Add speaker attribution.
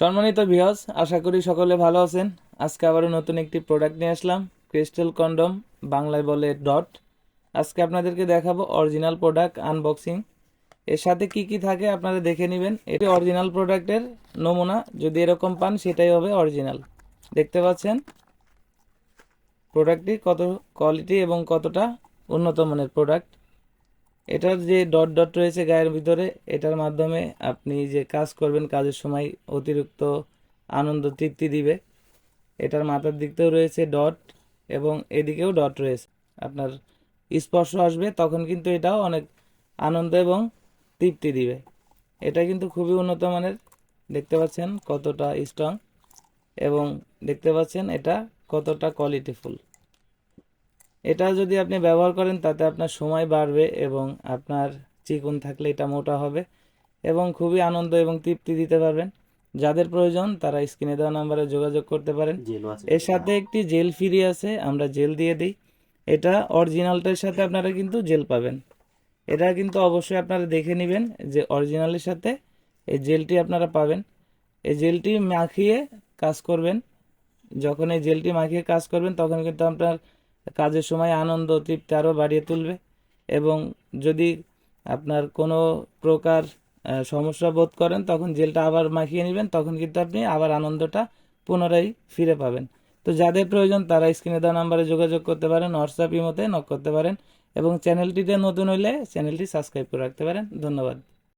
Speaker 1: সম্মানিত ভিউয়ার্স আশা করি সকলে ভালো আছেন। আজকে আবারও নতুন একটি প্রোডাক্ট নিয়ে আসলাম ক্রিস্টাল কন্ডম বাংলায় বলে ডট আজকে আপনাদেরকে দেখাবো অরিজিনাল প্রোডাক্ট আনবক্সিং এর সাথে কি কি থাকে আপনারা দেখে নেবেন। এটি অরিজিনাল প্রোডাক্টের নমুনা, যদি এরকম পান সেটাই হবে অরিজিনাল দেখতে পাচ্ছেন? প্রোডাক্টটি কত কোয়ালিটি এবং কতটা উন্নত মানের প্রোডাক্ট এটার যে ডট ডট রয়েছে গায়ের ভিতরে, এটার মাধ্যমে আপনি যে কাজ করবেন কাজের সময় অতিরিক্ত আনন্দ, তৃপ্তি দিবে। এটার মাথার দিকতেও রয়েছে ডট এবং এদিকেও ডট রয়েছে। আপনার স্পর্শ আসবে, তখন কিন্তু এটাও অনেক আনন্দ এবং তৃপ্তি দিবে। এটা কিন্তু খুবই উন্নত মানের। দেখতে পাচ্ছেন কতটা স্ট্রং এবং দেখতে পাচ্ছেন এটা কতটা কোয়ালিটিফুল এটা যদি আপনি ব্যবহার করেন তাতে আপনার সময় বাড়বে এবং আপনার চিকন থাকলে এটা মোটা হবে এবং খুবই আনন্দ এবং তৃপ্তি দিতে পারবেন। যাদের প্রয়োজন তারা স্ক্রিনে দেওয়া নাম্বারে যোগাযোগ করতে পারেন। এর সাথে একটি জেল ফ্রি আছে আমরা জেল দিয়ে দিই। এটা অরিজিনালটার সাথে আপনারা কিন্তু জেল পাবেন। এটা কিন্তু অবশ্যই আপনারা দেখে নেবেন যে অরিজিনালের সাথে এই জেলটি আপনারা পাবেন। এই জেলটি মাখিয়ে কাজ করবেন। যখন এই জেলটি মাখিয়ে কাজ করবেন তখন কিন্তু আপনার কাজের সময় আনন্দ তৃপ্তি আরও বাড়িয়ে তুলবে এবং যদি আপনার কোনো প্রকার সমস্যা বোধ করেন, তখন জেলটা আবার মাখিয়ে নেবেন, তখন কিন্তু আপনি আবার আনন্দটা পুনরায় ফিরে পাবেন। তো যাদের প্রয়োজন তারা স্ক্রিনে দেওয়া নাম্বারে যোগাযোগ করতে পারেন, হোয়াটসঅ্যাপ, ইমোতে নক করতে পারেন এবং চ্যানেলটিতে নতুন হইলে চ্যানেলটি সাবস্ক্রাইব করে রাখতে পারেন। ধন্যবাদ।